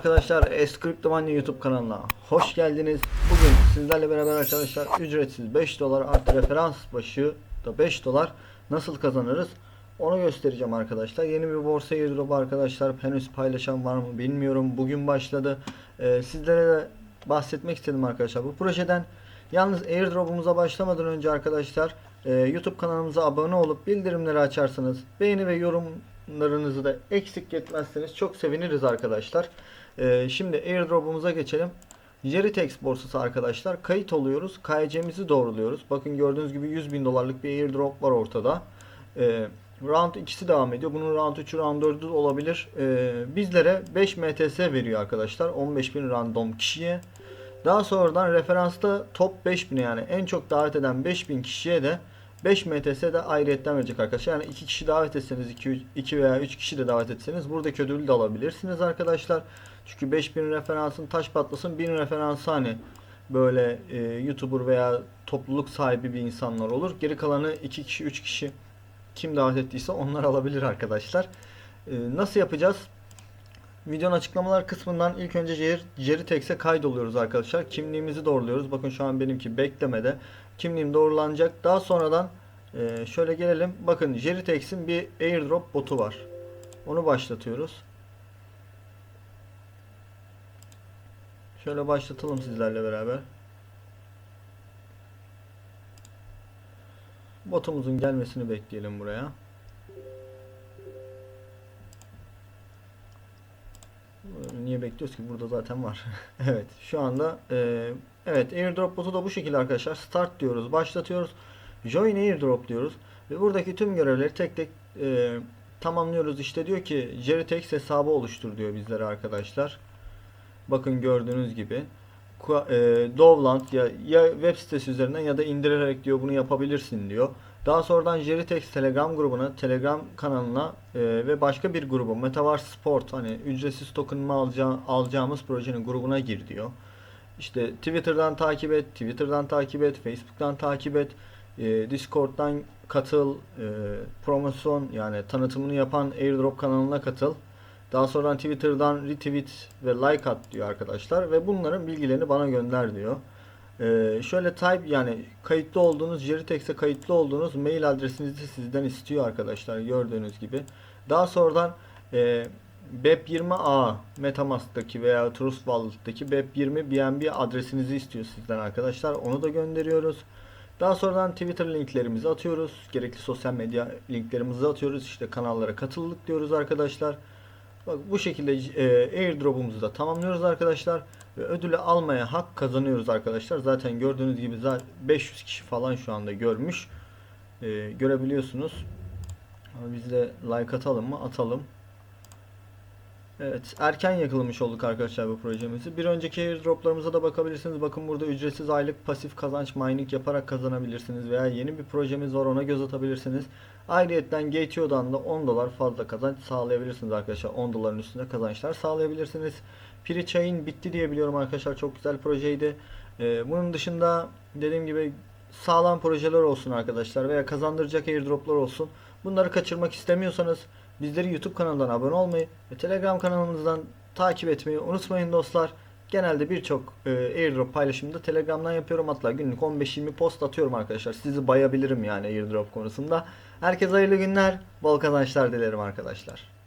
arkadaşlar Escriptomania YouTube kanalına hoş geldiniz. Bugün sizlerle beraber arkadaşlar ücretsiz 5 dolar artı referans başı da 5 dolar nasıl kazanırız onu göstereceğim arkadaşlar. Yeni bir borsa airdrop arkadaşlar henüz paylaşan var mı bilmiyorum. Bugün başladı. Ee, sizlere de bahsetmek istedim arkadaşlar bu projeden. Yalnız airdrop'umuza başlamadan önce arkadaşlar e, YouTube kanalımıza abone olup bildirimleri açarsanız beğeni ve yorumlarınızı da eksik etmezseniz çok seviniriz arkadaşlar. E, şimdi airdrop'umuza geçelim. Jeritex borsası arkadaşlar kayıt oluyoruz. KYC'mizi doğruluyoruz. Bakın gördüğünüz gibi 100 bin dolarlık bir airdrop var ortada. E, round 2'si devam ediyor. Bunun round 3'ü round 4'ü olabilir. E, bizlere 5 MTS veriyor arkadaşlar. 15 bin random kişiye. Daha sonradan referansta top 5000'e yani en çok davet eden 5000 kişiye de 5 MTS de ayrıyetten verecek arkadaşlar. Yani 2 kişi davet etseniz 2, 2 veya 3 kişi de davet etseniz buradaki ödülü de alabilirsiniz arkadaşlar. Çünkü 5000 referansın taş patlasın 1000 referansı hani böyle e, YouTuber veya topluluk sahibi bir insanlar olur. Geri kalanı 2 kişi 3 kişi kim davet ettiyse onlar alabilir arkadaşlar. E, nasıl yapacağız? Videonun açıklamalar kısmından ilk önce Jer Jeritex'e kaydoluyoruz arkadaşlar. Kimliğimizi doğruluyoruz. Bakın şu an benimki beklemede. Kimliğim doğrulanacak. Daha sonradan e, şöyle gelelim. Bakın Jeritex'in bir airdrop botu var. Onu başlatıyoruz. Şöyle başlatalım sizlerle beraber. Botumuzun gelmesini bekleyelim buraya. Niye bekliyoruz ki? Burada zaten var. evet. Şu anda e, evet airdrop botu da bu şekilde arkadaşlar. Start diyoruz. Başlatıyoruz. Join airdrop diyoruz. Ve buradaki tüm görevleri tek tek e, tamamlıyoruz. İşte diyor ki Jeritex hesabı oluştur diyor bizlere arkadaşlar. Bakın gördüğünüz gibi. E, Dovland ya, ya web sitesi üzerinden ya da indirerek diyor bunu yapabilirsin diyor. Daha sonradan Jeritex Telegram grubuna, Telegram kanalına e, ve başka bir gruba Metaverse Sport hani ücretsiz token'ımı alaca- alacağımız projenin grubuna gir diyor. İşte Twitter'dan takip et, Twitter'dan takip et, Facebook'tan takip et, e, Discord'dan katıl, e, promosyon yani tanıtımını yapan airdrop kanalına katıl. Daha sonra Twitter'dan retweet ve like at diyor arkadaşlar ve bunların bilgilerini bana gönder diyor. Ee, şöyle type yani kayıtlı olduğunuz Jeritex'e kayıtlı olduğunuz mail adresinizi sizden istiyor arkadaşlar gördüğünüz gibi. Daha sonradan e, BEP20A Metamask'taki veya Trust Wallet'taki BEP20 BNB adresinizi istiyor sizden arkadaşlar. Onu da gönderiyoruz. Daha sonradan Twitter linklerimizi atıyoruz. Gerekli sosyal medya linklerimizi atıyoruz. İşte kanallara katıldık diyoruz arkadaşlar. Bak bu şekilde e, airdrop'umuzu da tamamlıyoruz arkadaşlar. Ve ödülü almaya hak kazanıyoruz arkadaşlar. Zaten gördüğünüz gibi zaten 500 kişi falan şu anda görmüş. E, görebiliyorsunuz. Ama biz de like atalım mı? Atalım. Evet, erken yakalamış olduk arkadaşlar bu projemizi. Bir önceki airdroplarımıza da bakabilirsiniz. Bakın burada ücretsiz aylık pasif kazanç mining yaparak kazanabilirsiniz veya yeni bir projemiz var ona göz atabilirsiniz. Ayrıyetten Gateo'dan da 10 dolar fazla kazanç sağlayabilirsiniz arkadaşlar. 10 doların üstünde kazançlar sağlayabilirsiniz. Piri Çay'ın bitti diye biliyorum arkadaşlar. Çok güzel projeydi. Ee, bunun dışında dediğim gibi sağlam projeler olsun arkadaşlar veya kazandıracak airdroplar olsun. Bunları kaçırmak istemiyorsanız bizleri YouTube kanalından abone olmayı ve Telegram kanalımızdan takip etmeyi unutmayın dostlar. Genelde birçok e, airdrop paylaşımını da Telegram'dan yapıyorum. Hatta günlük 15-20 post atıyorum arkadaşlar. Sizi bayabilirim yani airdrop konusunda. Herkese hayırlı günler, bol kazançlar dilerim arkadaşlar.